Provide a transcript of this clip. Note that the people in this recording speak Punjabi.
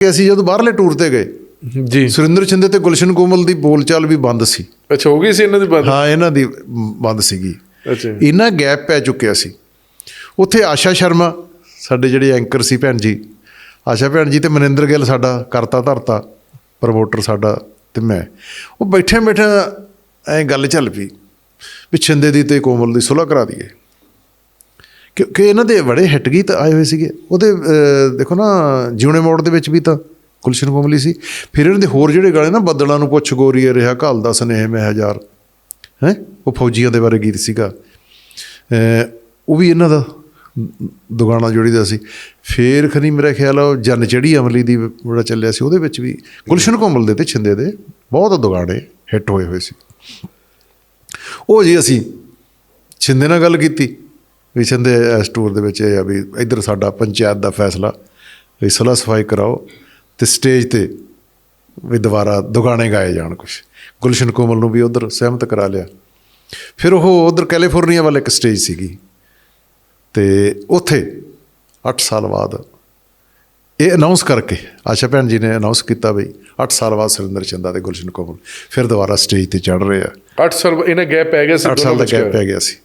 ਕਿ ਅਸੀਂ ਜਦੋਂ ਬਾਹਰਲੇ ਟੂਰ ਤੇ ਗਏ ਜੀ। ਸੁਰਿੰਦਰ ਚਿੰਦੇ ਤੇ ਗੁਲਸ਼ਨ ਕੋਮਲ ਦੀ ਬੋਲਚਾਲ ਵੀ ਬੰਦ ਸੀ। ਅੱਛਾ ਹੋ ਗਈ ਸੀ ਇਹਨਾਂ ਦੀ ਬਾਤ ਹਾਂ ਇਹਨਾਂ ਦੀ ਬੰਦ ਸੀਗੀ। ਅੱਛਾ। ਇਹਨਾਂ ਗੈਪ ਪੈ ਚੁੱਕਿਆ ਸੀ। ਉੱਥੇ ਆਸ਼ਾ ਸ਼ਰਮਾ ਸਾਡੇ ਜਿਹੜੇ ਐਂਕਰ ਸੀ ਭੈਣ ਜੀ। ਆਸ਼ਾ ਭੈਣ ਜੀ ਤੇ ਮਨਿੰਦਰ ਗਿੱਲ ਸਾਡਾ ਕਰਤਾ ਧਰਤਾ ਪ੍ਰਮੋਟਰ ਸਾਡਾ ਤੇ ਮੈਂ। ਉਹ ਬੈਠੇ ਬੈਠੇ ਐ ਗੱਲ ਚੱਲ ਪਈ ਵੀ ਛਿੰਦੇ ਦੀ ਤੇ ਕੋਮਲ ਦੀ ਸੁਲ੍ਹਾ ਕਰਾ ਦਈਏ। ਕਿਉਂਕਿ ਇਹਨਾਂ ਦੇ ਬੜੇ ਹਿੱਟ ਗੀਤ ਆਏ ਹੋਏ ਸੀਗੇ। ਉਹਦੇ ਦੇਖੋ ਨਾ, ਜਿਉਣੇ ਮੋੜ ਦੇ ਵਿੱਚ ਵੀ ਤਾਂ ਗੁਲਸ਼ਨ ਕੋਮਲੀ ਸੀ। ਫਿਰ ਇਹਨਾਂ ਦੇ ਹੋਰ ਜਿਹੜੇ ਗਾਣੇ ਨਾ, ਬੱਦਲਾਂ ਨੂੰ ਪੁੱਛ ਗੋਰੀਏ ਰਿਹਾ, ਘਾਲ ਦਾ ਸਨੇਹ ਮੈਂ ਹਜ਼ਾਰ। ਹੈ? ਉਹ ਫੌਜੀਆਂ ਦੇ ਬਾਰੇ ਗੀਤ ਸੀਗਾ। ਉਹ ਵੀ ਇਹਨਾਂ ਦਾ ਦੁਗਾਣਾ ਜੋੜੀ ਦਾ ਸੀ। ਫੇਰ ਖਨੀ ਮੇਰਾ ਖਿਆਲ ਆ, ਉਹ ਜਨ ਚੜੀ ਅਮਲੀ ਦੀ ਬੜਾ ਚੱਲਿਆ ਸੀ, ਉਹਦੇ ਵਿੱਚ ਵੀ ਗੁਲਸ਼ਨ ਕੋਮਲ ਦੇ ਤੇ ਛਿੰਦੇ ਦੇ ਬਹੁਤ ਦੁਗਾਣੇ ਹਿੱਟ ਹੋਏ ਹੋਏ ਸੀ। ਉਹ ਜੀ ਅਸੀਂ ਛਿੰਦੇ ਨਾਲ ਗੱਲ ਕੀਤੀ। ਵੀ ਛਿੰਦੇ ਇਸ ਟੂਰ ਦੇ ਵਿੱਚ ਇਹ ਆ ਵੀ ਇੱਧਰ ਸਾਡਾ ਪੰਚਾਇਤ ਦਾ ਫੈਸਲਾ ਵੀ ਸੁਲ੍ਹਾ ਸਫ਼ਾਈ ਕਰਾਓ ਤੇ ਸਟੇਜ ਤੇ ਵੀ ਦੁਬਾਰਾ ਦੁਗਾਣੇ ਗਾਏ ਜਾਣ ਕੁਝ ਗੁਲਸ਼ਨ ਕੋਮਲ ਨੂੰ ਵੀ ਉਧਰ ਸਹਿਮਤ ਕਰਾ ਲਿਆ। ਫਿਰ ਉਹ ਉਧਰ ਕੈਲੀਫੋਰਨੀਆ ਵੱਲ ਇੱਕ ਸਟੇਜ ਸੀਗੀ ਤੇ ਉੱਥੇ 8 ਸਾਲ ਬਾਅਦ ਇਹ ਅਨਾਉਂਸ ਕਰਕੇ ਆਸ਼ਾ ਭੈਣ ਜੀ ਨੇ ਅਨਾਉਂਸ ਕੀਤਾ ਬਈ 8 ਸਾਲ ਬਾਅਦ ਸੁਰਿੰਦਰ ਚੰਦਾ ਤੇ ਗੁਲਸ਼ਨ ਕੋਮਲ ਫਿਰ ਦੁਬਾਰਾ ਸਟੇਜ ਤੇ ਚੜ ਰਹੇ ਆ। 8 ਸਾਲ ਇਹਨਾਂ ਗੈਪ ਪੈ ਗਿਆ ਸੀ 8 ਸਾਲ ਦਾ ਗੈਪ ਪੈ ਗਿਆ ਸੀ।